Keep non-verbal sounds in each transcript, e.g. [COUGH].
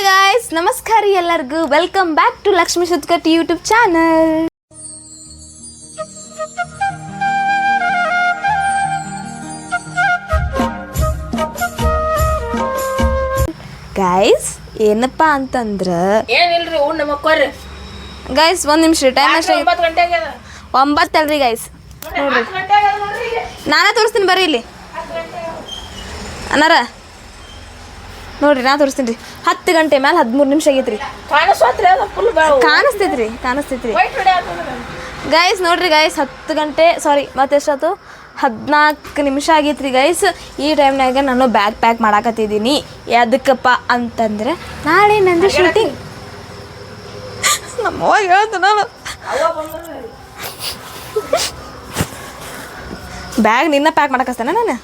Hi guys ನಮಸ್ಕಾರ ಎಲ್ಲರಿಗೂ. Welcome back to Lakshmi Sutkat YouTube channel guys ಏನಪ್ಪ ಅಂತಂದ್ರೆ ಏನಿಲ್ರಿ ಊ ನಮ್ಮ ಕೊರ್ರಿ ಗಾಯ್ಸ್ ಒಂದು ನಿಮಿಷ ಟೈಮ್ ಅಷ್ಟೇ. ಒಂಬತ್ತು ಗಂಟೆ ಅದ ಒಂಬತ್ತಲ್ರಿ ಗಾಯ್ಸ್ ನೋಡ್ರಿ. ನಾನೇ ತೋರಿಸ್ತೀನಿ ಬರ್ರಿ ಇಲ್ಲಿ. ಅನ್ನಾರ ನೋಡ್ರಿ ನಾ ತೋರಿಸ್ತೀನಿ ರೀ. ಹತ್ತು ಗಂಟೆ ಮೇಲೆ ಹದಿಮೂರು ನಿಮಿಷ ಆಗೈತ್ರಿ. ಕಾಣಿಸ್ತೈತ್ರಿ ಕಾಣಿಸ್ತೈತ್ರಿ. ಗೈಸ್ ನೋಡ್ರಿ ಗೈಸ್ ಹತ್ತು ಗಂಟೆ ಸಾರಿ ಮತ್ತೆ ಎಷ್ಟಾಯ್ತು ಹದಿನಾಲ್ಕು ನಿಮಿಷ ಆಗೈತ್ರಿ ಗೈಸ್ ಈ ಟೈಮ್ನಾಗ ನಾನು ಬ್ಯಾಗ್ ಪ್ಯಾಕ್ ಮಾಡಾಕತ್ತಿದ್ದೀನಿ ಎದಕ್ಕಪ್ಪ ಅಂತಂದ್ರೆ ನಾಳೆ ನಂದು ಶೂಟಿಂಗ್ [LAUGHS] ನಮ್ಮ ಹೇಳ್ತು ನಾನು ಬ್ಯಾಗ್ ನಿನ್ನ ಪ್ಯಾಕ್ ಮಾಡಕಸ್ತಾನೆ ನಾನು?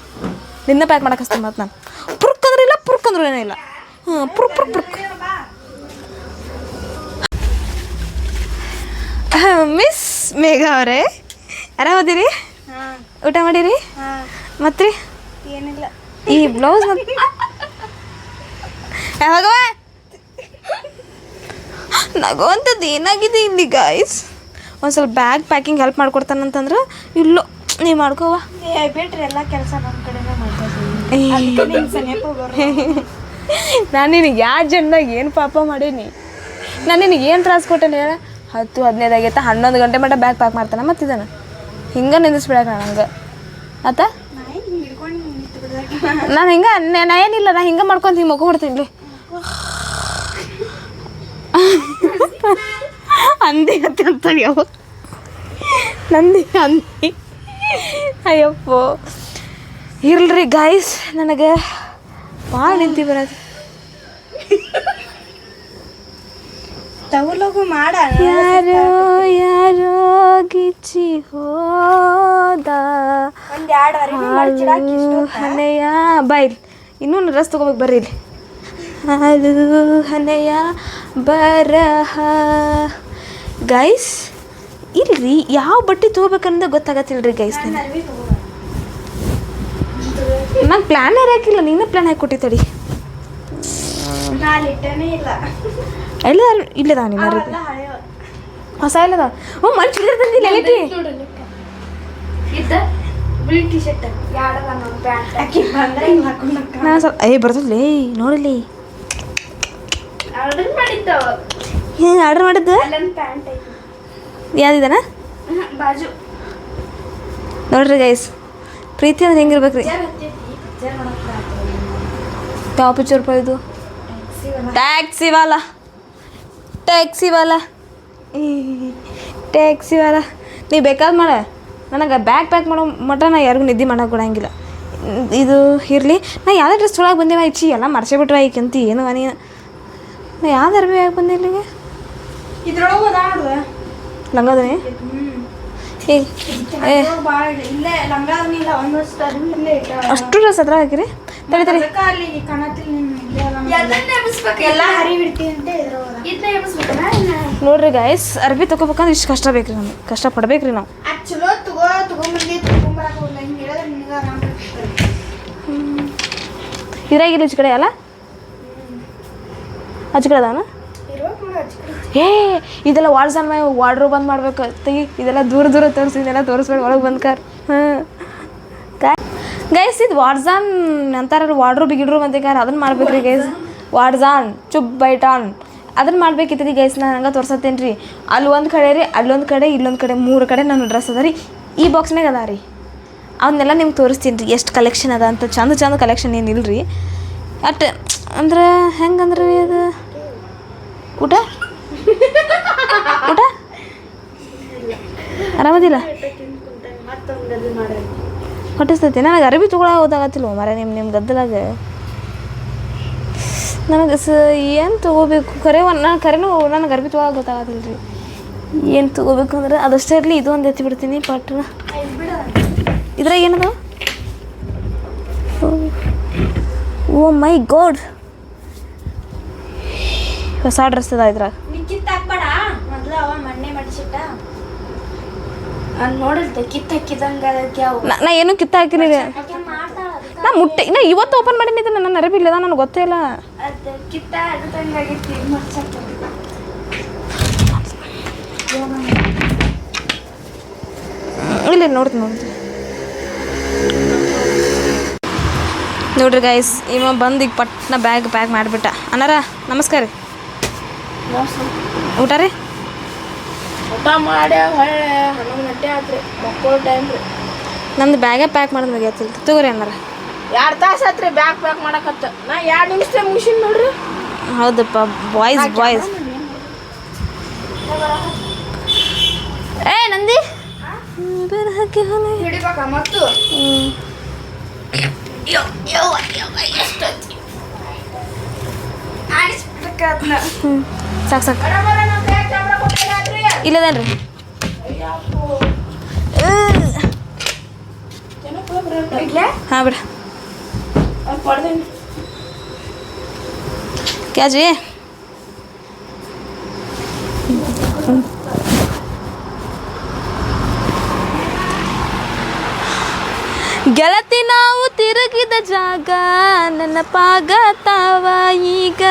ನಿನ್ನ ಪ್ಯಾಕ್ ಮಾಡಕಸ್ತಾನೆ ಮತ್ತೆ ನಾನು? ಅಂದ್ರೆ ಏನಿಲ್ಲ ಪುರ್ಕ್ ಪುರ್ಕ್ ಪುರ್ಕ್. ಮಿಸ್ ಮೇಘ ಅವರೇ. ಆರಾಮದಿರಿ? ಊಟ ಮಾಡಿರಿ? ಮತ್ರಿ? ಏನಿಲ್ಲ. ಈ ಬ್ಲೌಸ್ ನಗೋಂಥದ್ದು ಏನಾಗಿದೆ ಇಲ್ಲಿ ಗಾಯ್ಸ್ ಒಂದು ಸ್ವಲ್ಪ ಬ್ಯಾಗ್ ಪ್ಯಾಕಿಂಗ್ ಹೆಲ್ಪ್ ಮಾಡ್ಕೊಡ್ತಾನಂತಂದ್ರೆ ಇಲ್ಲೋ ನೀ ಮಾಡ್ಕೋವಾ ಬಿಟ್ರಿ ಎಲ್ಲ ಕೆಲಸ ನಮ್ಮ ಮಾಡ್ತೀವಿ ನಾನು ನಿನಗೆ ಯಾವ ಜನ್ದಾಗ ಏನು ಪಾಪ ಮಾಡೀನಿ? ನಾನು ನಿನಗೆ ಏನು ಟ್ರಾನ್ಸ್ ಕೊಟ್ಟೇನೆ ಹೇಳ ಹತ್ತು ಹದಿನೈದು ಆಗೈತೆ ಹನ್ನೊಂದು ಗಂಟೆ ಮಟ್ಟ ಬ್ಯಾಗ್ ಪ್ಯಾಕ್ ಮಾಡ್ತಾನೆ ಮತ್ತಿದ್ದಾನೆ ಹಿಂಗೆ ನಿಂದಿಸ್ಬಿಡಕ್ಕೆ ಹಂಗೆ. ಆತ? ನಾನು ಹಿಂಗೆ, ನಾ ಏನಿಲ್ಲ, ನಾ ಹಿಂಗೆ ಮಾಡ್ಕೊಂತ ಹಿಂಗೆ ಮಕ್ಕೊಂಡ್ಬಿಡ್ತೀನಿ ರೀ ಅಂದಿ ಅಂತ ನಂದಿ ಅಂದಿ ಅಯ್ಯಪ್ಪೋ. ಇರ್ಲ್ರಿ ಗಾಯ್ಸ್ ನನಗೆ ಭಾಳ ನಿಂತಿ ಬರೋದು ತಗೊಳಗು ಮಾಡ. ಯಾರೋ ಯಾರೋ ಗಿಚ್ಚಿ ಹೋದ. ಹನೆಯ ಬಾಯ್ ಇನ್ನೂ ರಸ್ ತಗೋಬೇಕು ಬರ್ರಿ ಇಲ್ಲಿ. ಹಾಲು ಹನೆಯ ಬರಹ. ಗೈಸ್ ಇಲ್ರಿ ಯಾವ ಬಟ್ಟೆ ತೊಗೋಬೇಕನ್ನೋದು ಗೊತ್ತಾಗತ್ತಿಲ್ರಿ ಗೈಸ್ ನನಗೆ ನಂಗೆ ಪ್ಲ್ಯಾನ್ ಹಾಕಿಲ್ಲ? ನೀನೇ ಪ್ಲ್ಯಾನ್ ಹಾಕಿ ತಡಿ ಇಲ್ಲ. ಎಲ್ಲ ಇಲ್ಲದ ಅರಿವಿ ಹೊಸ ಇಲ್ಲದ ಹ್ಞೂ ಹಿಡಿದು ತಂದಿಲ್ಲ ಸ್ವಲ್ಪ ಏ ಬರ್ತದ್ಲೇ ನೋಡಿಲಿ ಆರ್ಡರ್ ಮಾಡಿದ್ದವ ಏನು ಆರ್ಡರ್ ಮಾಡಿದ್ದು? ಯಾವ್ದಿದಾನ? ಬಾಜು. ನೋಡ್ರಿ ಗೈಸ್ ಪ್ರೀತಿ ಅಂದ್ರೆ ಹೆಂಗಿರ್ಬೇಕ್ರಿ? ಯಾವ ಪಿಕ್ಚರ್ ಇದು? ಟ್ಯಾಕ್ಸಿ ವಾಲ. ಟ್ಯಾಕ್ಸಿ ವಾಲ. ಟ್ಯಾಕ್ಸಿ ವಾಲ. ನೀ ಬೇಕಾದ ಮಾಡ. ನನಗೆ ಬ್ಯಾಗ್ ಪ್ಯಾಕ್ ಮಾಡೋ ಮಟ್ಟ ನಾ ಯಾರಿಗೂ ನಿದ್ದೆ ಮಾಡಕ್ಕೆ ಕೊಡಂಗಿಲ್ಲ ಇದು ಇರಲಿ. ನಾ ಯಾವುದೇ ಡ್ರೆಸ್ ಒಳಗೆ ಬಂದೇವ ಇಚ್ಚಿ ಎಲ್ಲ ಮರ್ಸೇ ಬಿಟ್ರೆ ಐಕಂತ ಏನು ನೀನು ನಾ ಯಾವ್ದು ಅರ್ಬಿ ಯಾಕೆ ಬಂದೆ ಇಲ್ಲಿಗೆ? ಇದ್ರೊಳಗೆ ಲಂಗದನಿ ಅಷ್ಟು ರಸ ಹತ್ರ ಹಾಕಿರಿ. ತಡಿ ತಡಿ. ನೋಡ್ರಿ ಗಾಯ್ಸ್ ಅರ್ಬಿ ತಗೋಬೇಕಂದ್ರೆ ಇಷ್ಟು ಕಷ್ಟ ಬೇಕ್ರಿ ನಮ್ಗೆ. ಕಷ್ಟ ಪಡ್ಬೇಕ್ರಿ ನಾವು. ಇದ್ರಾಗಿಲ್ಲ ಈಚ ಕಡೆ ಅಲ್ಲ? ಆಚೆ ಕಡೆ ಅದಾವನ ಇರೋಕ್ ನೋಡು ಹಚ್ಚ ಕಡೆ. ಏ, ಇದೆಲ್ಲ ವಾಟ್ಸಪ್ ಮೈ ವಾರ್ಡ್ರೋ ಬಂದ್ ಮಾಡ್ಬೇಕು. ತೆಗಿ ಇದೆಲ್ಲ ದೂರ ದೂರ ತೋರಿಸಿ, ಇದೆಲ್ಲ ತೋರಿಸ್ಬೇಡ, ಒಳಗೆ ಬಂದ್ ಕಾರ್. ಗೈಸ್ ಇದು ವಾಡ್ಸಾನ್ ಅಂತಾರ ವಾಡ್ರು ಬಿಗಿಡ್ರು ಬಂತೆ ಕಾರ್ ಅದನ್ನ ಮಾಡ್ಬೇಕ್ರಿ ಗೈಸ್ ವಾಡ್ಸಾನ್ ಚುಪ್ ಬೈಟಾನ್ ಅದನ್ನ ಮಾಡ್ಬೇಕಿತ್ತು ರೀ ಗೈಸ್ ನಾನು ಹಂಗೆ ತೋರ್ಸತ್ತೇನೆ ರೀ ಅಲ್ಲಿ ಒಂದು ಕಡೆ ರೀ ಅಲ್ಲೊಂದು ಕಡೆ ಇಲ್ಲೊಂದು ಕಡೆ, ಮೂರು ಕಡೆ ನನ್ನ ಡ್ರೆಸ್ ಅದ ರೀ. ಈ ಬಾಕ್ಸ್ನಾಗ ಅದ ರೀ. ಅವನ್ನೆಲ್ಲ ನಿಮ್ಗೆ ತೋರಿಸ್ತೀನಿ ರೀ, ಎಷ್ಟು ಕಲೆಕ್ಷನ್ ಅದ ಅಂತ. ಚಂದ ಚಂದ ಕಲೆಕ್ಷನ್ ಏನಿಲ್ಲ ರೀ ಅಟ್, ಅಂದ್ರೆ ಹೆಂಗಂದ್ರೆ ರೀ ಅದು? ಊಟ? ಊಟ? ಆರಾಮದಿಲ್ಲ? ಹೊಟ್ಟಿಸ್ತೈತಿ ನನಗೆ ಅರಬಿ ತೊಗೊಳಕ್ಕೆ ಓದಾಗತ್ತಿಲ್ಲ ಮರ ನಿಮ್ಮ ನಿಮ್ಮ ಗದ್ದಲಾಗ? ನನಗೆ ಸ ಏನು ತೊಗೋಬೇಕು? ಖರೆ ಒಂದು ನಾನು ಕರೆನೂ ನನಗೆ ಅರ್ಬಿ ತೊಗೊಳಕ್ಕೆ ಗೊತ್ತಾಗತ್ತಿಲ್ಲ ರೀ ಏನು ತೊಗೋಬೇಕು ಅಂದ್ರೆ ಅದಷ್ಟೇ ಇರಲಿ, ಇದು ಒಂದು ಎತ್ತಿ ಬಿಡ್ತೀನಿ ಇದ್ರಾಗ ಏನದ ಓ ಮೈ ಗಾಡ್! ಹೊಸ ಡ್ರೆಸ್ ಅದ ಇದ್ರಾಗ. ನೀ ಕಿತ್ತು ಹಾಕ್ಬೇಡ. ಮೊದ್ಲು ಅವ ಮಣ್ಣೆ ಮಡಿಸಿಟ್ಟ ನೋಡಿದ್ದೆ ಕಿತ್ತು ಹಾಕಿದಂಗ ಅದಕ್ಕೆ ಅವು. ನಾ- ನಾ ಏನು ಕಿತ್ತ ಹಾಕಿರಿ ಮಾಡ್ತಾಳ ನಾ ಮುಟ್ಟೆ ಇನ್ನ ಇವತ್ತು ಓಪನ್ ಮಾಡೀನಿ ಇದನ್ನ ನನ್ನ ಅರಿವಿಲ್ಲದ ನನಗೆ ಗೊತ್ತೇ ಇಲ್ಲ. ಅದು ಕಿತ್ತ ಅದು ತಂಗಾಗಿತ್ತು ಮರ್ಸಕ್ಕೆ ಇಲ್ಲ ನೋಡ್ತೀನಿ ನೋಡ್ತೀನಿ. ನೋಡ್ರಿ ಗಾಯ್ಸ್ ಇವ ಬಂದು ಈಗ ಪಟ್ನ ಬ್ಯಾಗ್ ಪ್ಯಾಕ್ ಮಾಡಿಬಿಟ್ಟ. ಅನಾರ ನಮಸ್ಕಾರ ರೀ. ಊಟ ರೀ? ಊಟ ಮಾಡಿ ಹೊಳ್ಳೆ ಹನ್ನೊಂದು ಗಂಟೆ ಆತ್ರಿ ಮಕ್ಕಳು ಟೈಮ್ ರೀ. ನಮ್ದು ಬ್ಯಾಗೇ ಪ್ಯಾಕ್ ಮಾಡೋದು ಮುಗಿಯತ್ತಿಲ್ಲ ತಗೋರಿ ಅನ್ನಾರ ಎರಡು ತಾಸು ಆತ್ರಿ ಬ್ಯಾಗ್ ಪ್ಯಾಕ್ ಮಾಡಕತ್ತ. ನಾ ಎರಡು ನಿಮಿಷ ಮುಗಿಸಿನ್ ನೋಡ್ರಿ. ಹೌದಪ್ಪ ಬಾಯ್ಸ್ ಬಾಯ್ಸ್ ಏ ನಂದಿ? ಹಾಕಿ ಹಿಡಿಬೇಕ ಮತ್ತು? ಹ್ಮ್. ಹ್ಮ್ ಸಾಕು ಸಾಕು. ಇಲ್ಲದೇನ್ರಿ? ಹಾಂ ಬಿಡ. ಪಡ್ದೇನಿ ಮುಂದೆ ನಾವು ತಿರುಗಿದ ಜಾಗ, ನನ್ನ ತಾವ ಈಗ.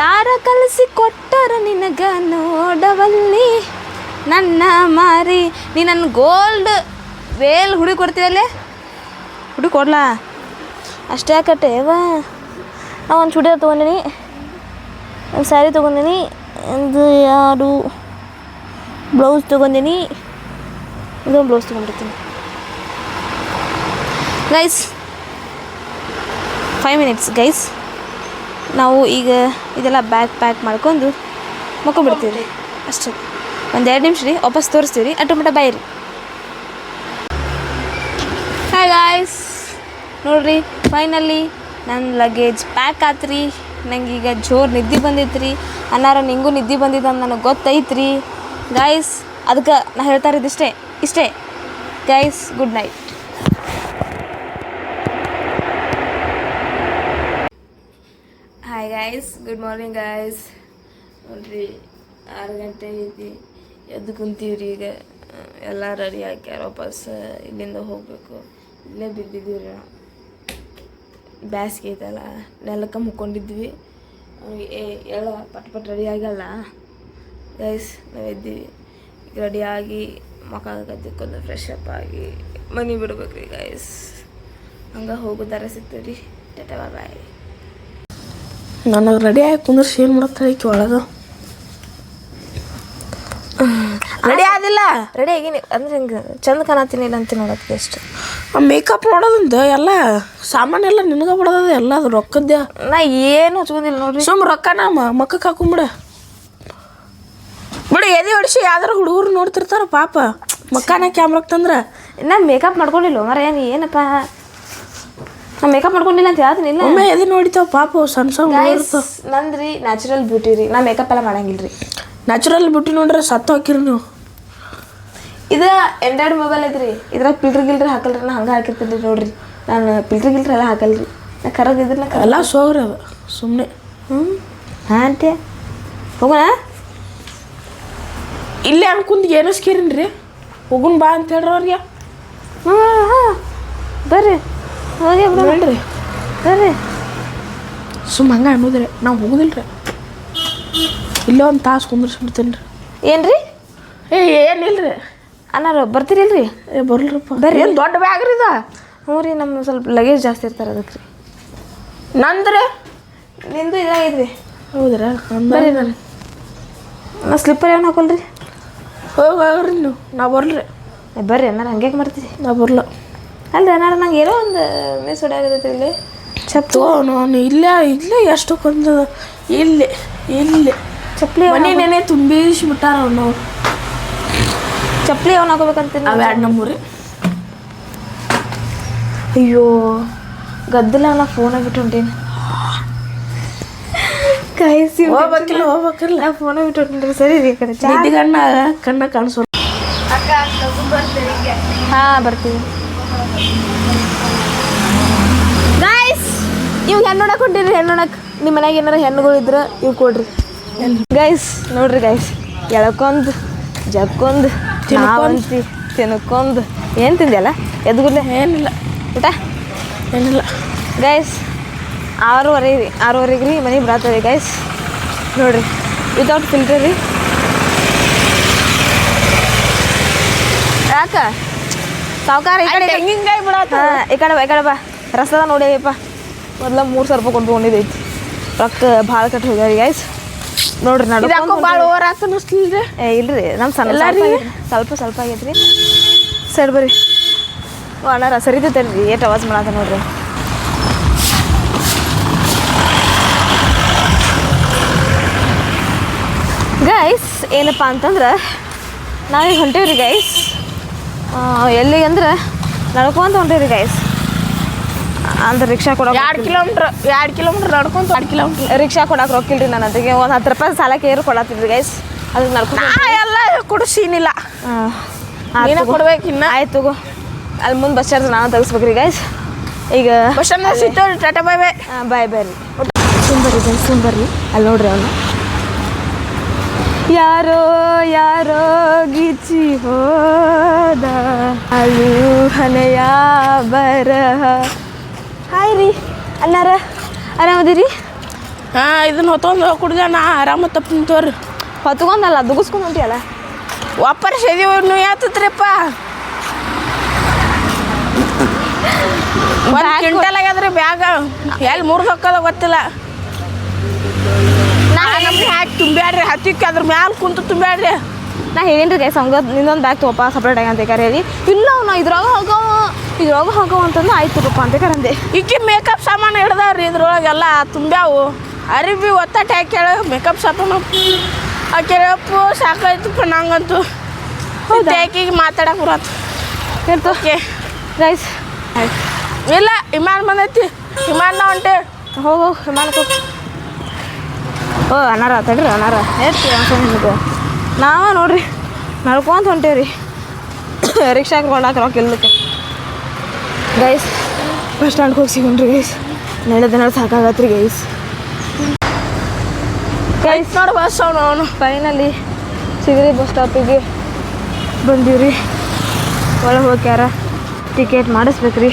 ಯಾರ ಕಲಸಿ ಕೊಟ್ಟರು ನಿನಗ ನೋಡವಲ್ಲಿ? ನನ್ನ ಮಾರಿ ನೀ ನನ್ನ ಗೋಲ್ಡ್ ವೇಲ್ ಹುಡುಗಿ ಕೊಡ್ತೀವಲ್ಲೇ ಹುಡುಗಿ ಕೊಡ್ಲ? ಅಷ್ಟೇ ಕಟ್ಟೇವಾ ನಾವು ಒಂದು ಚೂಡಿದಾರ್ ತೊಗೊಂಡಿನಿ, ಒಂದು ಸ್ಯಾರಿ ತೊಗೊಂಡಿನಿ, ಒಂದು ಯಾರು ಬ್ಲೌಸ್ ತೊಗೊಂಡಿನಿ ಇದೊಂದು ಬ್ಲೌಸ್ ತೊಗೊಂಡಿರ್ತೀನಿ. ಗೈಸ್ ಫೈವ್ ಮಿನಿಟ್ಸ್ ಗೈಸ್ ನಾವು ಈಗ ಇದೆಲ್ಲ ಬ್ಯಾಗ್ ಪ್ಯಾಕ್ ಮಾಡ್ಕೊಂಡು ಮಕ್ಕೊಂಬಿಡ್ತೀವಿ ರೀ ಅಷ್ಟೇ. ಒಂದು ಎರಡು ನಿಮಿಷ ರೀ ವಾಪಸ್ ತೋರಿಸ್ತೀವಿ ರೀ ಅಟ್ಟು ಮಟ್ಟ ಬಾಯ್ ರೀ ಹಾಯ್ ಗಾಯ್ಸ್ ನೋಡ್ರಿ ಫೈನಲಿ ನನ್ನ ಲಗೇಜ್ ಪ್ಯಾಕ್ ಆತ್ರಿ. ನಂಗೆ ಈಗ ಜೋರು ನಿದ್ದೆ ಬಂದೈತ್ರಿ. ಅನ್ನಾರ ನಿಂಗೂ ನಿದ್ದೆ ಬಂದಿದ್ದ ಅಂತ ನನಗೆ ಗೊತ್ತೈತ್ರಿ. ಗಾಯ್ಸ್ ಅದಕ್ಕೆ ನಾ ಹೇಳ್ತಾ ಇರೋದು ಇಷ್ಟೇ ಇಷ್ಟೇ. Guys good night hi guys good morning guys ನೋಡ್ರಿ, ಆರು ಗಂಟೆ ಐತಿ. ಎದ್ದು ಕುಂತೀವ್ರಿ ಈಗ. ಎಲ್ಲ ರೆಡಿ ಹಾಕ್ಯಾರ ವಾಪಸ್ ಇಲ್ಲಿಂದ ಹೋಗಬೇಕು. ಇಲ್ಲೇ ಬಿದ್ದಿದ್ದೀವಿ ರೀ ಬ್ಯಾಸ್ಗೆ ಐತಲ್ಲ, ನೆಲಕ್ಕೆ ಮುಕ್ಕೊಂಡಿದ್ವಿ. ಏ ಎಲ್ಲ ಪಟ್ ಪಟ್ ರೆಡಿ ಆಗಲ್ಲ? ಗೈಸ್ ನಾವು ಎದ್ದೀವಿ. ಈಗ ರೆಡಿ ಆಗಿ, ಮುಖ ತಿಕ್ಕೊಂಡು ಫ್ರೆಶ್ ಅಪ್ ಆಗಿ, ಮನೆ ಬಿಡ್ಬೇಕು ರೀ ಗೈಸ್ ಹಂಗೆ ಹೋಗೋದಾರ ಸಿಗ್ತೀವಿ ರೀ ಬಾಯ್ ನನಗೆ ರೆಡಿ ಆಗಿ ಕುಂದರ್ಸಿ ಏನು ಮಾಡತ್ತಾರೆ ಈಕಿ ಒಳಗೆ. ರೆಡಿ ಆದಿಲ್ಲ? ರೆಡಿ ಆಗಿನಿ. ಅಂದ್ರೆ ಹಿಂಗೆ ಚಂದ ಕಾಣತೀನಿ ಇಲ್ಲ ಅಂತ ನೋಡೋದಕ್ಕೆ ಎಷ್ಟು ಆ ಮೇಕಪ್ ನೋಡೋದಂತ ಎಲ್ಲ ಸಾಮಾನ್ಯ ಎಲ್ಲ ನಿನಗೆ ಬಿಡೋದ ಎಲ್ಲ ಅದು ರೊಕ್ಕದ್ದೆ ನಾ ಏನು ಹಚ್ಕೊಂಡಿಲ್ಲ ನೋಡ್ರಿ. ಸುಮ್ ರೊಕ್ಕ ಮ- ಮಕ್ಕಕ್ಕೆ ಹಾಕೊಂಬಿಡ. ಬಿಡು ಎದೆ ಹೊಡಿಸಿ ಯಾವ್ದಾರು ಹುಡುಗರು ನೋಡ್ತಿರ್ತಾರ ಪಾಪ. ಮಕ್ಕನ ಕ್ಯಾಮ್ರಕ್ ತಂದ್ರ. ನಾ ಮೇಕಪ್ ಮಾಡ್ಕೊಂಡಿಲ್ಲ ಮರ ಏನು ಏನಪ್ಪ? ನಾ ಮೇಕಪ್ ಮಾಡ್ಕೊಂಡಿಲ್ಲ ಅಂತ ಹೇಳ್ತೀನಿಲ್ಲ ಒಮ್ಮೆ ಎದೆ ನೋಡಿತಾವ ಪಾಪ ಸಣ್ಣ ಸಣ್ಣ ನಂದ್ರಿ ನ್ಯಾಚುರಲ್ ಬ್ಯೂಟಿ ರೀ. ನಾ ಮೇಕಪ್ ಎಲ್ಲ ಮಾಡಂಗಿಲ್ಲ ರೀ ನ್ಯಾಚುರಲ್ ಬ್ಯೂಟಿ ನೋಡ್ರೆ ಸತ್ತು ಹಾಕಿರಿ ನೀವು. ಇದು ಎಂಡ್ರಾಯ್ಡ್ ಮೊಬೈಲ್ ಐತ್ರಿ. ಇದ್ರಾಗ ಫಿಲ್ಟರ್ ಗಿಲ್ಟರ್ ಹಾಕಲ್ರಿ ನಾ ಹಂಗೆ ಹಾಕಿರ್ತೀನಿ ನೋಡ್ರಿ. ನಾನು ಫಿಲ್ಟರ್ ಗಿಲ್ಟರ್ ಎಲ್ಲ ಹಾಕಲ್ರಿ. ನಾ ಕರಗ್ ಇದ್ರ ನಾ ಎಲ್ಲ ಸೋಗ್ರಿ ಅದು ಸುಮ್ಮನೆ ಹ್ಞೂ ಹಾಂ ಅಂತೆ ಹೋಗೋಣ? ಇಲ್ಲೇ ಅನ್ಕುಂದ್ ಏನಸ್ಕೇರಿನ್ ರೀ ಹೋಗುನ್ ಬಾ ಅಂತ ಹೇಳ್ರಿ ಅವ್ರಿಗೆ ಹಾಂ ಹಾಂ. ಬರ್ರಿ. ಹೋಗಿ. ಹೇಳ್ರಿ ಬರ್ರಿ ಸುಮ್ಮ ಹಂಗೆ ಅನ್ನೋದ್ರಿ ನಾವು ಹೋಗುದಿಲ್ಲ ರೀ ಇಲ್ಲೇ ಒಂದು ತಾಸು ಕುಂದ್ರಿಸ್ಬಿಡ್ತೀನಿ ರೀ ಏನ್ರಿ? ಏ ಏನಿಲ್ರಿ ಅನ್ನಾರ ಬರ್ತೀರಿಲ್ರಿ? ಏ ಬರ್ಲ್ರಪ್ಪ. ಬರ್ರಿ. ಏನು ದೊಡ್ಡ ಬ್ಯಾಗ್ ರೀ ಇದ? ಹ್ಞೂ ರೀ ನಮ್ಮ ಸ್ವಲ್ಪ ಲಗೇಜ್ ಜಾಸ್ತಿ ಇರ್ತಾರೆ ಅದಕ್ಕೆ ರೀ. ನಂದ್ರೆ? ನಿಂದು ಇದಾಗೈತ್ರಿ ಹೌದ್ರಾ? ಬರ್ರಿ ಬರ್ರಿ. ನಾ ಸ್ಲಿಪ್ಪರ್ ಏನು ಹಾಕೊಲ್ರಿ ಹೋಗಿ ಹೋಗ್ರಿ ನೀವು. ನಾ ಬರ್ಲ್ರಿ. ಬರ್ರಿ ಅನ್ನಾರ ಹಂಗೆ ಮಾಡ್ತೀರಿ? ನಾ ಬರ್ಲ. ಅಲ್ರಿ ಏನಾರ ನಂಗೆ ಏನೋ ಒಂದು ಮಿಸ್ ಹೊಡ್ಯಾಗತೈತಿ ಇಲ್ಲಿ. ಚಪ್ ಅವನು ನಾನು ಇಲ್ಲೇ ಇಲ್ಲೇ ಎಷ್ಟು ಕೊಂದು ಇಲ್ಲಿ ಇಲ್ಲಿ. ಚಪ್ಪಲಿ ಮನೆ ನೆನೆ ತುಂಬಿಸಿ ಬಿಟ್ಟಾರ ಅವ್ನು. ಚಪ್ಪಲಿ ಅವನು ಹಾಕೋಬೇಕಂತೀನಿ ಅವು ಎರಡು ನಮ್ಮೂರಿ. ಅಯ್ಯೋ ಗದ್ದಲ ನಾ ಫೋನ್ ಬಿಟ್ಟು ಹೊಂಟೀನಿ ಕಾಯಿಸಿ ಹೋಗ್ಬೇಕಿಲ್ಲ ಹೋಗ್ಬೇಕಿಲ್ಲ ನಾ ಫೋನ್ ಬಿಟ್ಟು ಹೊಂಟೀನಿ ಸರಿ ರೀ ಕಡೆ. ಕಣ್ಣ ಕಣ್ಣ ಕಾಣಿಸೋ ಹಾಂ ಬರ್ತೀವಿ. ಗಾಯ್ಸ್ ಇವ್ ಹೆಣ್ಣು ನೋಡಕ್ ಹೊಂಟಿರಿ ಹೆಣ್ಣು ನೋಡಕ್. ನಿಮ್ಮ ಮನ್ಯಾಗ ಏನಾರ ಹೆಣ್ಣುಗಳು ಇದ್ರ ಇವ್ ಕೊಡ್ರಿ. ಗೈಸ್ ನೋಡ್ರಿ ಗೈಸ್ ಎಳ್ಕೊಂಡ್ ಜಕ್ಕೊಂದ್ ತಿನ್ಕೊಂತಿ ತಿನ್ಕೊಂದ್. ಏನು ತಿಂದ್ಯಲ್ಲ? ಎದ್ಗುಲ್ಲ ಏನಿಲ್ಲ. ಊಟ? ಏನಿಲ್ಲ. ಗೈಸ್ ಆರೂವರೆ ರೀ ಆರೂವರೆಗೆ ರೀ ಮನೆಗೆ ಬರತ್ತರಿ ಗೈಸ್ ನೋಡ್ರಿ ವಿತೌಟ್ ಫಿಲ್ಟರ್ ರೀ. ಯಾಕ? ಸಾವುಕಾರ ಈ ಕಡೆ ತೆಂಗಿನಕಾಯಿ ಬಿಡತ್ತ ಹಾ, ಈ ಕಡೆ ಬಾ ಈ ಕಡೆ ಬಾ. ರಸ್ತದ ನೋಡಿಯಪ್ಪ ಮೊದ್ಲ ಮೂರು ಸಾವಿರ ರೂಪಾಯಿ ಕೊಟ್ಟು ತೊಗೊಂಡಿದ್ದೈತಿ ರೊಕ್ಕ ಭಾಳ ಕಟ್ಟಿ ಹೋಗ್ಯಾರಿ ಗೈಸ್ ನೋಡ್ರಿ ನಡ್ಕೊಂಡ್ ಭಾಳ ಓವರ್ ಆಗ್ತದೆ ಏ ಇಲ್ರಿ ನಮ್ಮ ಸಣ್ಣ ಸ್ವಲ್ಪ. ಸ್ವಲ್ಪ ಆಗೈತ್ರಿ. ಸರ್ ಬರ್ರಿ. ಅಣ್ಣಾರ ಸರಿದು ತರ್ರಿ ಏಟ್ ಅವಾಜ್ ಮಾಡತ್ತ ನೋಡ್ರಿ. ಗೈಸ್ ಏನಪ್ಪ ಅಂತಂದ್ರೆ ನಾವೀಗ ಹೊಂಟೇವ್ರಿ ಗೈಸ್ ಎಲ್ಲಿಗೆ ಅಂದ್ರೆ ನಡ್ಕೊಂತ ಹೊಂಟೀರಿ ಗೈಸ್ ಅಂದ್ರೆ ರಿಕ್ಷಾ ಕೊಡೋ ಎರಡು ಕಿಲೋಮೀಟ್ರ್ ಎರಡು ಕಿಲೋಮೀಟ್ರ್ ನಡ್ಕೊಂತ ಎರಡು ಕಿಲೋಮೀಟ್ರ್ ರಿಕ್ಷಾ ಕೊಡಕ್ಕೆ ರೊಕ್ಕಿಲ್ರಿ ನನ್ನ ಅದಕ್ಕೆ ಒಂದು ಹತ್ತು ರೂಪಾಯಿ ಸಾಲಕ್ಕೆ ಏರು ಕೊಡತ್ತಿದ್ರಿ ಗೈಸ್ ಅದಕ್ಕೆ ನಡ್ಕೊಂಡು ಎಲ್ಲ ಕೊಡಿಸೀನಿಲ್ಲ ನೀನೇ ಕೊಡ್ಬೇಕು ಇನ್ನ? ಆಯ್ತು ಅಲ್ಲಿ ಮುಂದೆ ಬಸ್ ಚಾರ್ಜ್ ನಾನು ತೆಗಿಸ್ಬೇಕ್ರಿ ಗೈಸ್ ಈಗ ಬಸ್ ಸ್ಟ್ಯಾಂಡ್ ಸಿಗ್ತೇವೆ ಟಾಟಾ ಬಾಯ್ ಬಾಯ್. ಬಾಯ್ ಬರ್ರಿ ಸುಂಬರ್ರಿ ಗೈಸ್ ಸುಂಬರ್ರಿ ಅಲ್ಲಿ ನೋಡ್ರಿ ಅವನು. ಯಾರೋ ಯಾರೋ ಗಿಚ್ಚಿ ಹೋದ. ಹನೆಯ ಬರಹ. ಹಾಯ್ ರೀ ಅನ್ನಾರ ಆರಾಮದಿರಿ? ಹಾಂ ಇದನ್ನ ಹೊತ್ತೊಂದು ಕುಡ್ದ ನಾ ಆರಾಮ ತಪ್ಪ ತೋರಿ ಹೊತ್ಕೊಂಡಲ್ಲ ದುಗಿಸ್ಕೊಂಡು ಹೊಂಟಿಯಲ್ಲ? ವಾಪರ್ ಸೇದೀವಿ ನೀವು ಯಾತತ್ರಿಪ್ಪ ಒಂದು ಕ್ವಿಂಟಲ್ ಆಗ್ಯಾದ್ರಿ ಬ್ಯಾಗ. ಎಲ್ಲಿ ಮುರಿದು ಗೊತ್ತಿಲ್ಲ. ನಾ ನಮ್ಗೆ ಹಾಕಿ ತುಂಬ್ಯಾಡ್ರಿ ಹತ್ತಿಕ್ಕೆ ಅದ್ರ ಮ್ಯಾಲ ಕುಂತು ತುಂಬ್ಯಾಡ್ರಿ. ನಾ ಹೇಳಿನ್ರಿ ಗೈಸ್ ಹಂಗ ನಿಂದೊಂದು ಬ್ಯಾಗ್ ತೊಗೊಪ್ಪ ಸಪ್ರೇಟ್ ಆಗಿ ಅಂತ ಹೇಳಿ ಇಲ್ಲ ನಾ ಇದ್ರಾಗ ಹೋಗೋ ಇದ್ರಾಗ ಹೋಗೋ ಅಂತಂದು ಆಯ್ತು ತಗೋಪ್ಪ ಅಂತ ಅಂದೆ ಈಕಿ ಮೇಕಪ್ ಸಾಮಾನು ಹಿಡ್ದಾವ್ರಿ ಇದ್ರೊಳಗೆಲ್ಲ ತುಂಬ್ಯಾವು. ಅರಿಬಿ ಒತ್ತಟ್ಟು ಹಾಕ್ಯಾಳ ಮೇಕಪ್ ಸಾಮಾನು. ಹಾಕ್ಯಾರಪ್ಪು ಸಾಕಾಯ್ತಪ್ಪ ನಂಗಂತೂ ಹೌದು ಆಕಿಗೆ ಮಾತಾಡಕ್ಕೆ ಬರತ್ತು ಇರ್ತು ಓಕೆ. ಗೈಸ್ ಇಲ್ಲ ವಿಮಾನ ಬಂದೈತಿ. ವಿಮಾನ ಹೊಂಟೆ ಹೋಗು ಹೋಗು ವಿಮಾನಕ್ಕೆ ಹೋಗು ಓ, ಅನಾರ ತಡ್ರಿ ಅನಾರ. ಎಷ್ಟು ನಿಮಗೆ ನಾವ ನೋಡ್ರಿ, ನಡ್ಕೊಂತ ಹೊಂಟೇವ್ರಿ. ರಿಕ್ಷಾ ಹಾಕಿ ರೊಕ್ಕ ಇಲ್ಲಕ್ಕೆ ಗೈಸ್ ಬಸ್ ಸ್ಟ್ಯಾಂಡ್ಗೆ ಹೋಗಿ ಸಿಗೊಂಡ್ರಿ ಗೈಸ್ ನಡೆದ ನಡೆ ಸಾಕಾಗತ್ರಿ ಗೈಸ್ ಗೈಸ್ ನೋಡಿ ಬಸ್ ಅವನು ಅವನು ಫೈನಲಿ ಸಿಗ್ರಿ ಬಸ್ ಸ್ಟಾಪಿಗೆ ಬಂದೀವ್ರಿ. ಒಳಗೆ ಹೋಗ್ಯಾರ. ಟಿಕೆಟ್ ಮಾಡಿಸ್ಬೇಕ್ರಿ.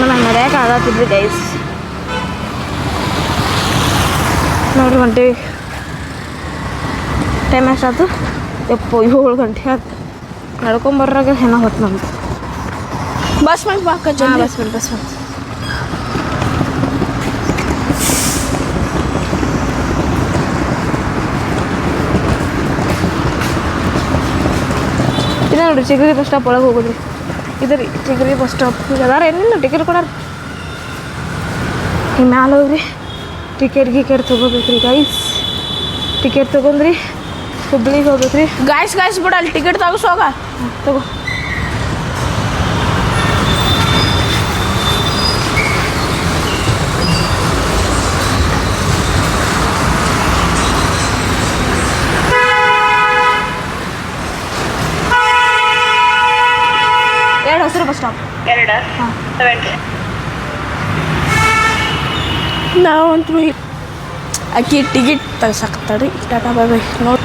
ನಾನು ನಡೆಯಕ್ಕೆ ಆಗತ್ತಿದ್ರಿ ಗೈಸ್ ನೋಡ್ರಿ ಹೊಂಟೀವಿ ಟೈಮ್ ಎಷ್ಟಾಯ್ತು ಎಪ್ಪೋ ಏಳು ಗಂಟೆ ಆಯ್ತು. ನಡ್ಕೊಂಬರ್ರಾಗ ಹೆಣ ಹೊತ್ತು ನಮ್ದು. ಬಸ್ ಮಾಡಿ ಬಾಕ ಹಾಂ ಬಸ್ ಬಂತು ಬಸ್ ಬಂತು ಇದ ನೋಡ್ರಿ ಚಿಗರಿ ಬಸ್ ಸ್ಟಾಪ್ ಒಳಗೆ ಹೋಗೋದ್ರಿ. ಇದು ರೀ ಚಿಗರಿ ಬಸ್ ಸ್ಟಾಪ್ ಈಗ ಅದಾರ ಏನಿಲ್ಲ ಟಿಕೆಟ್ ಕೊಡಾರ. ಹಿಂಗೆ ಮ್ಯಾಲೆ ಹೋಗ್ರಿ. ಟಿಕೆಟ್ ಗಿಕೆಟ್ ತೊಗೋಬೇಕ್ರಿ ಗೈಸ್ ಟಿಕೆಟ್ ತೊಗೊಂಡ್ರಿ ಹುಬ್ಳಿಗೆ ಹೋಗ್ಬೇಕ್ರಿ. ಗಾಯ್ಸ್ ಗಾಯ್ಸ್ ಬಿಡ ಅಲ್ಲಿ ಟಿಕೆಟ್ ತಗಸೋಗ ತಗೋ. ಎರಡು ಹಸಿರು ಬಸ್ ಸ್ಟಾಪ್. ನಾವಂತೂ ಅಕ್ಕಿ ಟಿಕೆಟ್ ತೆಗ್ಸಾಕತ್ತಾಡ್ರಿ ಟಾಟಾ ಬಾಯ್ ಬಾಯ್ ನೋಡಿ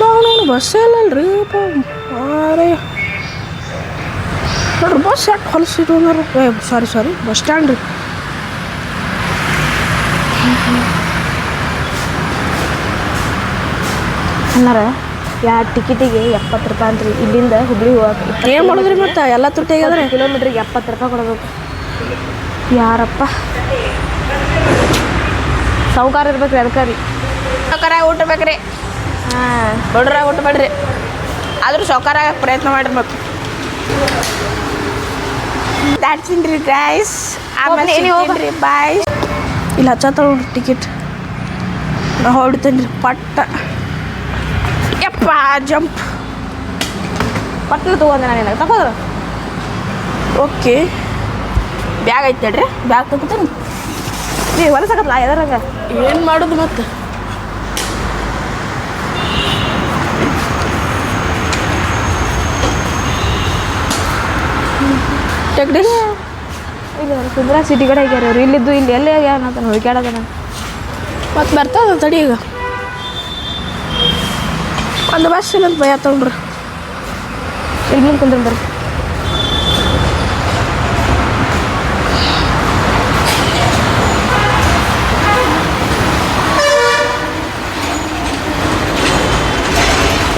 ನೋಡಿ ಬಸ್ ಇಲ್ಲಲ್ರಿ ಮಾರೇ ನೋಡ್ರಿ ಬಸ್ ಯಾಕೆ ಹೊಲಸಿರು ಏ ಸಾರಿ ಸಾರಿ ಬಸ್ ಸ್ಟ್ಯಾಂಡ್ ರೀ ಅನ್ನಾರ ಯಾ ಟಿಕೆಟಿಗೆ ಎಪ್ಪತ್ತು ರೂಪಾಯಿ ಅಂತ್ರಿ. ಇಲ್ಲಿಂದ ಹುಬ್ಳಿ ಹೋಗಕ್ಕೆ ಏನು ಮಾಡಿದ್ರಿ ಮತ್ತೆ? ಎಲ್ಲ ತುಟ್ಟಿಯಾಗದ್ರೆ ಕಿಲೋಮೀಟ್ರಿಗೆ ಎಪ್ಪತ್ತು ರೂಪಾಯಿ ಕೊಡಬೇಕು. ಯಾರಪ್ಪ? ಸಾವುಕಾರ ರೀ ಅದಕ್ಕೆ ರೀ. ಸೌಕಾರ ಊಟ ಬೇಕ್ರಿ. ಹಾಂ. ಬಡ್ರಾಗ ಊಟ ಬೇಡ್ರಿ. ಆದರೂ ಸೌಕಾರ ಪ್ರಯತ್ನ ಮಾಡಿರ್ಬೇಕು. ಗೈಸ್ ಆಮೇಲೆ ಹೋಗು. ಸಿಗ್ತೀನಿ ಬಾಯ್ ಇಲ್ಲ ಹಚ್ಚತ್ತ ನೋಡ್ರಿ ಟಿಕೆಟ್ ನಾ ಹೊಡಿತೇನೆ ರೀ ಪಟ್ಟ. ಯಪ್ಪ ಜಂಪ್ ಪಟ್ನ ತೊಗೊಂಡೆ ನಾನು ನಿನಗೆ ತಗೋದ್ರ ಓಕೆ ಬ್ಯಾಗ್ ಐತೆ ಹೇಳ್ರಿ. ಬ್ಯಾಗ್ ತಗೋತೀನಿ. ಏ ಹೊಲಸಕತ್ಲ ಎದರಾಗ? ಏನು ಮಾಡೋದು ಮತ್ತೆ? ಟೆಕ್ಡಿ ಇಲ್ಲ ಕುಂದ್ರ ಸಿಟಿ ಕಡೆ ಆಗ್ಯಾರ ಇಲ್ಲಿದ್ದು ಇಲ್ಲಿ ಎಲ್ಲೇ ಆಗ್ಯಾರ ಅಂತ ಹುಡುಕ್ಯಾಡದ ನಾನು ಮತ್ತೆ ಬರ್ತದ ತಡಿ ಈಗ. ಒಂದು ಬಸ್ ಇನ್ನೊಂದು ಭಯ ತೊಗೊಂಡ್ರು ಇಲ್ಲಿ ಮುಂದೆ ಕುಂದ್ರಿ ಬರ್ರಿ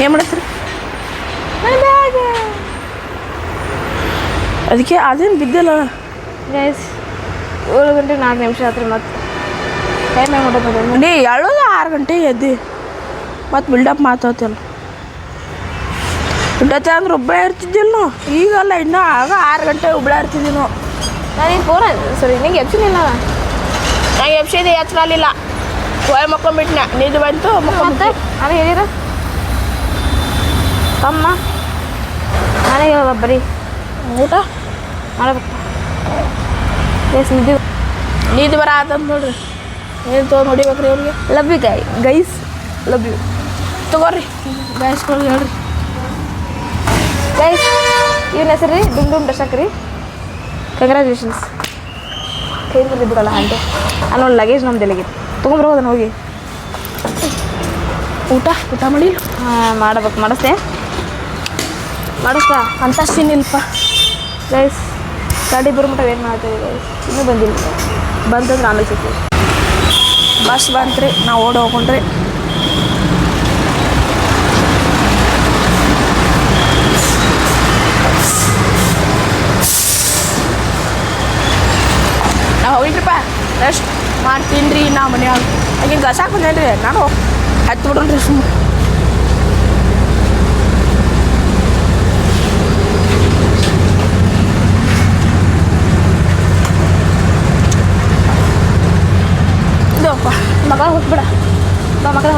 ಏನು ಮಾಡತ್ತೀರಿ ಅದಕ್ಕೆ ಅದೇನು ಬಿದ್ದಿಲ್ಲ ಗೈಸ್ ಏಳು ಗಂಟೆಗೆ ನಾಲ್ಕು ನಿಮಿಷ ಆತ್ರಿ ಮತ್ತೆ ಟೈಮ್ ಹೆಂಗೆ ಮಾಡೋದು ನೀ ಹೇಳೋದು ಆರು ಗಂಟೆಗೆ ಎದ್ದಿ ಮತ್ತು ಬಿಲ್ಡಪ್ ಮಾತಾಡ್ತಿಲ್ಲ ಬಿಡತ್ತೆ ಅಂದ್ರೆ ಒಬ್ಬಳೇ ಇರ್ತಿದ್ದಿಲ್ಲ ನಾವು ಈಗಲ್ಲ ಇನ್ನೂ ಆಗ ಆರು ಗಂಟೆ ಒಬ್ಬಳೇ ಇರ್ತಿದ್ವಿ ನಾವು ನಾನು ಈಗ ಫೋನ್ ಸರಿ ನಿಂಗೆ ಎಪ್ಸಿನಿಲ್ಲ ನಂಗೆ ಎಪ್ಸಿದೆ ಎಚ್ಚರಲಿಲ್ಲ ಹೋಯ್ ಮಕ್ಕೊಂಬಿಟ್ನ. ನಿದ್ದು ಬಂತು ಮಕ್ಕೊಂಬಿಟ್ಟೆ ನಾನು ಹೇಳಿರ ತಮ್ಮ? ನಾನೇ ಹೇಳ ಬರೀ. ಊಟ? ಮಾಡಬೇಕು. ಎಸ್ ನಿದ್ದು ನಿದ್ದು ಬರ ಆತಂತ ನೋಡ್ರಿ. ಏನು ತೊಗೊಂಡು ಹೊಡಿಬೇಕ್ರಿ ಅವ್ರಿಗೆ love you guy guys love you ತಗೋರಿ. ಬ್ಯಾಸ್ಕೊಳಗೆ ಹೇಳ್ರಿ. ಗೈಸ್ ಇವನ ಹೆಸರು ರೀ? ಡುಮ್ ಡುಮ್ ಡಶಕ್ ರೀ. ಕಂಗ್ರ್ಯಾಚುಲೇಷನ್ಸ್ ಕೈ ಬಿಡಲ್ಲ ಹಾಗೆ. ಅಲ್ಲಿ ಲಗೇಜ್ ನಮ್ಮ ದೆಲೆಗೆ ತೊಗೊಂಬರೋ ಅದನ್ನು ಹೋಗಿ. ಊಟ ಊಟ ಮಾಡಿ. ಹಾಂ ಮಾಡಬೇಕು. ಮಾಡಿಸ್ತೆ ಮಾಡಿಸ್ತಾ? ಅಂತ ಸಿನಿಲ್ಪ ಗೈಸ್ ಗಾಡಿ ಬರೋ ಮಟ್ಟ ವೇಟ್ ಮಾಡ್ತೀವಿ ಗೈಸ್ ಇನ್ನೂ ಬಂದಿಲ್ಲ. ಬಂತಂದ್ರೆ ಆಮೇಲೆ ಸಿಗ್ತೀವಿ. ಬಸ್ ಬಂತ್ರಿ ನಾವು ಓಡಿ ಹೋಗ್ಕೊಂಡ್ರಿ. ಹೋಗಿದ್ರಿಪ್ಪ ರೆಸ್ಟ್ ಮಾಡ್ತೀನಿ ರೀ ನಾ ಮನ್ಯಾಗ. ಹಾಗೆ ಗಸಾಕ್ ಬಂದೇನ್ರಿ ನಾನು ಹತ್ತು ಬಿಡೋಣ್ರಿ ಸುಮ್ಮನೆ ಇದಪ್ಪ, ಮಗ ಹೋಗ್ಬಿಡ. ಬಾ ಮಕ್ಕಳ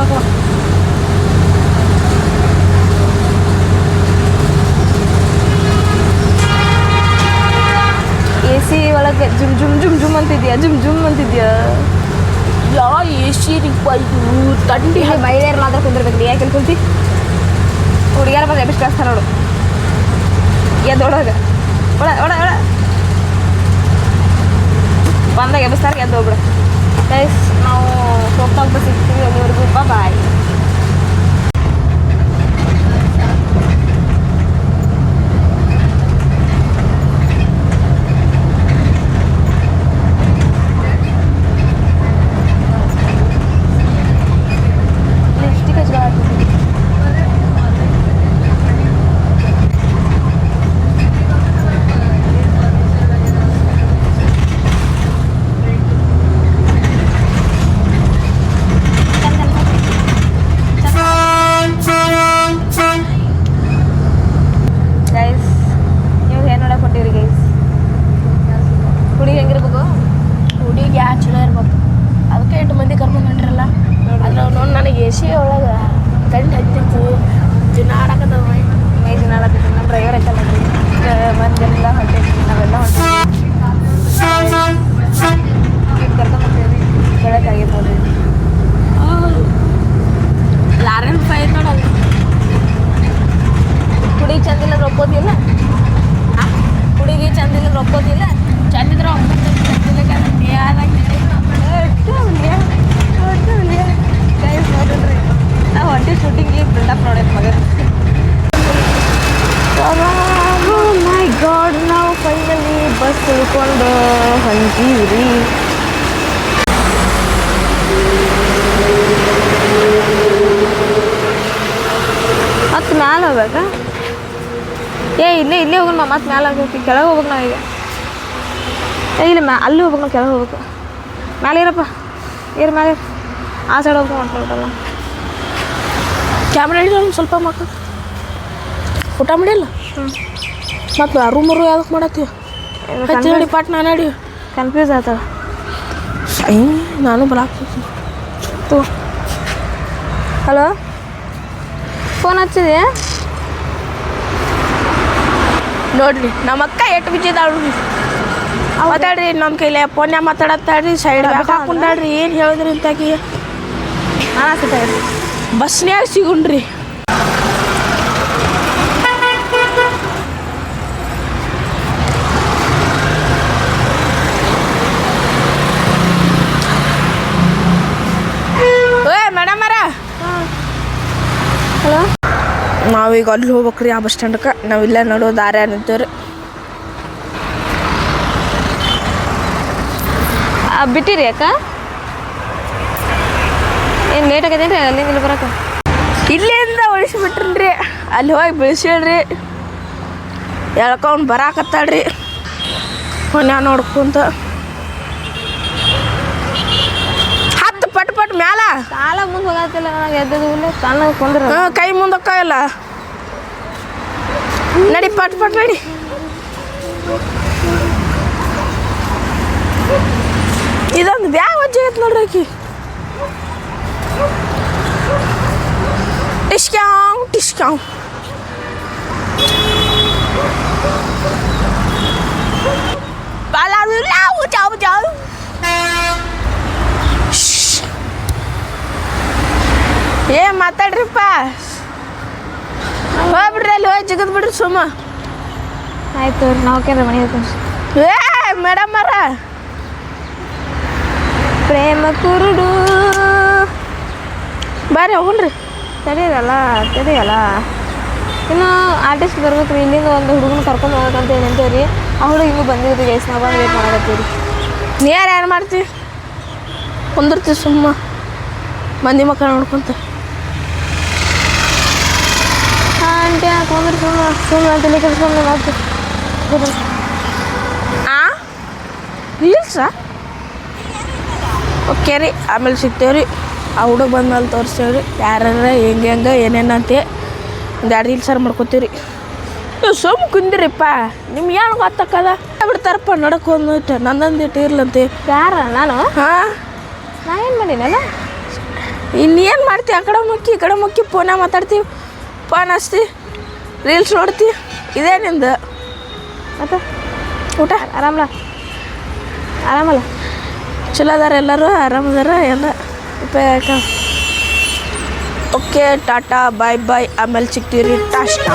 ಒಳಗೆ ಜುಮ್ ಜುಮ್ ಜುಮ್ ಜುಮ್ ಅಂತಿದ್ಯಾ? ಜುಮ್ ಜುಮ್ ಅಂತಿದ್ಯಾ? ಯಾ ಸಿ ಇದು ತಂಡಿ ಮಹಿಳೆಯರು ಮಾತ್ರ ಕುಂದಿರ್ಬೇಕು ಯಾಕೆ ಇಲ್ಲಿ ಕುಂತಿ? ಹುಡುಗಿಯರ ಬಂದು ಎಷ್ಟು ಕಳಿಸ್ತಾರೆ ನೋಡು. ಎದ್ದೊಳಗ ಒಳ ಒಳ ಒಳ. ಬಂದಾಗ ಎಬ್ಬಿಸ್ತಾರೆ ಎದ್ದು ಹೋಗ್ಬಿಡ. ನಾವು ಹೋಗ್ತಾ ಹೋಗ್ಬಿಟ್ಟು ಸಿಗ್ತೀವಿ ಅಲ್ಲಿವರೆಗೂ ಬಾಯ್ ಲಿಪ್ಸ್ಟಿಕ್ ಹಚ್ಕೊಳತ್ತೀನಿ ಗೈಸ್ ನೀವು ಏನು ನೋಡಕ್ಕೆ ಕೊಟ್ಟಿರಿ ಗೈಸ್ ಹುಡುಗಿ ಹೆಂಗಿರ್ಬೇಕು ಹುಡುಗಿ ಯಾ ಚಲೋ ಇರ್ಬೇಕು ಅದಕ್ಕೆ ಎಂಟು ಮಂದಿ ಕರ್ಕೊಂಡು ಹೊಂಟ್ರಲ್ಲ ಅದ್ರ ನೋಡಿ ನನಗೆ ಎ ಸಿ ಒಳಗೆ ಗಂಟು ಹಚ್ಚಿತ್ತು ದಿನ ಆಡಕತ್ತದ ಮೈ ಮೇಜಿನ ಆಡತ್ತಿತ್ತು ನಮ್ಮ ಡ್ರೈವರ್ ಐತಲ್ಲ ಮಂದೆಲ್ಲ ಹೊಂಟೈತಿ ನಾವೆಲ್ಲ ಹೊಂಟೈತಿ ಕರ್ಕೊಂಡ್ಬರ್ತೀವಿ ಬೆಳಕಾಗಿ ನೋಡ್ರಿ ಲಾರೆನ್ ಐತೆ ನೋಡಲ್ಲ ಹುಡುಗಿ ಚಂದಿಲ್ಲ ರೊಕ್ಕೋದಿಲ್ಲ ಕುಡಿಗೆ ಚಂದಿಲ್ಲ ರೊಕ್ಕೋದಿಲ್ಲ ಚಂದಿದ್ರ ಗೈಸ್ ನೋಡಿದ್ರಿ ನಾವು ಹೊಂಟಿ ಶೂಟಿಂಗಿಗೆ ಬಿಲ್ಡಪ್ ನೋಡೈತೆ ಮಗ. ಮೈ ಗಾಡ್ ನಾವು ಫೈನಲಿ ಬಸ್ ತಿಳ್ಕೊಂಡು ಹೊಂಟೀವ್ರಿ. ಮತ್ತೆ ಮ್ಯಾಲೆ ಹೋಗ್ಬೇಕಾ? ಏ, ಇಲ್ಲೇ ಇಲ್ಲೇ ಹೋಗೋಣ ಮತ್ತೆ ಮ್ಯಾಲೆ ಹೋಗ್ಬೇಕು. ಕೆಳಗೆ ಹೋಗ್ಬೇಕು ಈಗ. ಏ, ಇಲ್ಲ ಮ್ಯಾ, ಅಲ್ಲಿ ಹೋಗ್ಬೇಕು ನಾವು ಕೆಳಗೆ ಹೋಗ್ಬೇಕು. ಮ್ಯಾಲೆ ಇರಪ್ಪ ಏರ್, ಮ್ಯಾಲೆ. ಆ ಸೈಡ್ ಹೋಗ್ಬೇಕು ಮಾಡ್ಕೊಳ್ಬಿಡಲ್ಲ ಕ್ಯಾಮ್ರಾ ಹಿಡಿದ ಸ್ವಲ್ಪ ಮಕ್ಕ. ಊಟ ಮಾಡಿಲ್ಲ? ಮತ್ತು ರೂಮ್ ಮರು ಯಾವ್ದಕ್ಕೆ ಮಾಡತ್ತೀವಿ ಹತ್ತಿ ನೋಡಿ ಪಾಟ್ ನಾನು ನಡಿ. ಕನ್ಫ್ಯೂಸ್ ಆಯ್ತವ ಐ ನಾನು ಬರಾಕ್ತೀನಿ ತೂ. ಹಲೋ ಫೋನ್ ಹಚ್ಚಿದೆ ನೋಡ್ರಿ ನಮ್ಮ ಅಕ್ಕ ಎಟ್ಟು ಬಿಚ್ಚಿದಾಳ್ರಿ ಮಾತಾಡ್ರಿ ನಮ್ಮ ಕೈಲೇ ಫೋನ್ಯಾಗ ಮಾತಾಡತ್ತಾಡ್ರಿ ಸೈಡ್ ಹಾಕೊಂಡಾಡ್ರಿ ಏನು ಹೇಳಿದ್ರಿ ಅಂತಾಕಿ. ಅನ್ನಿಸ್ತೈತೆ ಬಸ್ನ್ಯಾಗ ಸಿಗುಣ್ರಿ. ನಾವೀಗ ಅಲ್ಲಿ ಹೋಗ್ಬೇಕ್ರಿ ಆ ಬಸ್ ಸ್ಟ್ಯಾಂಡ್ಕ. ನಾವಿಲ್ಲ ನೋಡೋ ದಾರ ಅನ್ನತ್ತೇವ್ರಿ. ಬಿಟ್ಟಿರಿ ಅಕ್ಕ? ಏನು ಲೇಟ್ ಆಗೈತೇನ್ರಿ ಅಲ್ಲಿಂದ ಇಲ್ಲಿ ಬರೋಕೆ ಇಲ್ಲಿಂದ ಉಳಿಸ್ಬಿಟ್ರಿ ಅಲ್ಲಿ ಹೋಗಿ ಬೆಳೆಸಿಳ್ರಿ ಎಳ್ಕೊಂಡು ಬರಾಕತ್ತಾಳ್ರಿ. ಕೊನೆ ನೋಡ್ಕೊಂತ ಹತ್ತು ಪಟ್ ಪಟ್ ಮ್ಯಾಲ. ಸಾಲ ಮುಂದೆ ಹೋಗತ್ತಿಲ್ಲ ನನಗೆ ಎದ್ದದು ಇಲ್ಲ ಕೊಂದ್ರ ಕೈ ಮುಂದಕ್ಕ ಇಲ್ಲ. ನಡಿ ಪಟ್ ಪಟ್ ನಡಿ. ಇದೊಂದು ಬ್ಯಾಗ್ ವಜ್ಜೆ ಐತೆ ನೋಡ್ರಿ ಆಕಿ. ಟಿಶ್ಕ್ಯಾವ್ ಟಿಶ್ಕ್ಯಾವ್ ಏ ಮಾತಾಡ್ರಿಪ್ಪ ಹೋಗ್ಬಿಡ್ರಿ ಅಲ್ಲಿ ಹೋಗಿ ಜಿಗದ್ ಬಿಡ್ರಿ ಸುಮ್ಮ. ಆಯ್ತು ನಾವು ಕೇಳ್ರಿ ಮನೆ ಏ ಮೇಡಮ್ ಅರ ಪ್ರೇಮ ಕುರುಡು. ಬರ್ರಿ ಹೋಗ್ರಿ ತಡೀರಲ್ಲ ತಡೆಯಲ್ಲ ಇನ್ನು ಆರ್ಟಿಸ್ಟ್ ಬರ್ಬೇಕ್ರಿ ಇಲ್ಲಿಂದ ಒಂದು ಹುಡುಗನ ಕರ್ಕೊಂಡು ಹೋಗ್ಬೇಕಂತ ರೀ ಆ ಹುಡುಗ ಹಿಂಗೆ ಬಂದಿದ್ರಿ ಗೈಸ್ ನಾವು ವೇಟ್ ಮಾಡಕತ್ತೀವಿ ನೀ ಯಾರು ಏನು ಮಾಡ್ತೀವಿ ಕುಂದಿರ್ತೀವಿ ಸುಮ್ಮ. ಮಂದಿ ಮಕ್ಕಳು ನೋಡ್ಕೊಂತ. ಆಂಟಿ ಸುಮ್ಮ. ಸುಮ್ಮನೆ ಸುಮ್ಮನೆ ತಲೆ ಸುಮ್ಮನೆ ಮಾಡ್ತೀವಿ ಆ? ರೀಲ್ಸಾ? ಓಕೆ ರೀ, ಆಮೇಲೆ ಸಿಗ್ತೇವ್ರಿ. ಆ ಹುಡುಗ ಬಂದ್ಮೇಲೆ ತೋರಿಸ್ತೇವ್ರಿ. ಯಾರ್ಯಾರ ಹೆಂಗೆ ಹೆಂಗೆ ಏನೇನಂತೆ ಒಂದು ಎರಡು ರೀಲ್ಸಾರ ಮಾಡ್ಕೋತೀವಿ ನೀವು ಸುಮ್ ಕುಂದಿರಿಪ್ಪ. ನಿಮ್ಗೆ ಏನು ಗೊತ್ತಾಕದ? ಬಿಡ್ತಾರಪ್ಪ ನಡಕ್ಕೆ ಒಂದು ನಂದೊಂದಿಟ್ಟು ಇರ್ಲಂತೆ ಯಾರ? ನಾನು? ಹಾಂ. ನಾ ಏನು ಮಾಡೀನಲ್ಲ ಇನ್ನೇನು ಮಾಡ್ತೀವಿ ಆ ಕಡೆ ಮುಕ್ಕಿ ಈ ಕಡೆ ಮುಕ್ಕಿ ಫೋನ ಮಾತಾಡ್ತೀವಿ ಫೋನ್ ಹಚ್ತಿ. ರೀಲ್ಸ್ ನೋಡ್ತಿ. ಇದೇ ನಿಂದು. ಮತ್ತೆ? ಊಟ? ಆರಾಮಲ್ಲ ಆರಾಮಲ್ಲ? ಚಲೋ ಅದಾರ ಎಲ್ಲರೂ? ಆರಾಮದಾರ ಎಲ್ಲ? ಉಪಯೋಗ ಓಕೆ ಟಾಟಾ ಬಾಯ್ ಬಾಯ್ ಆಮೇಲೆ ಸಿಗ್ತೀವಿ ರೀ ಟಾಸ್ಟಾ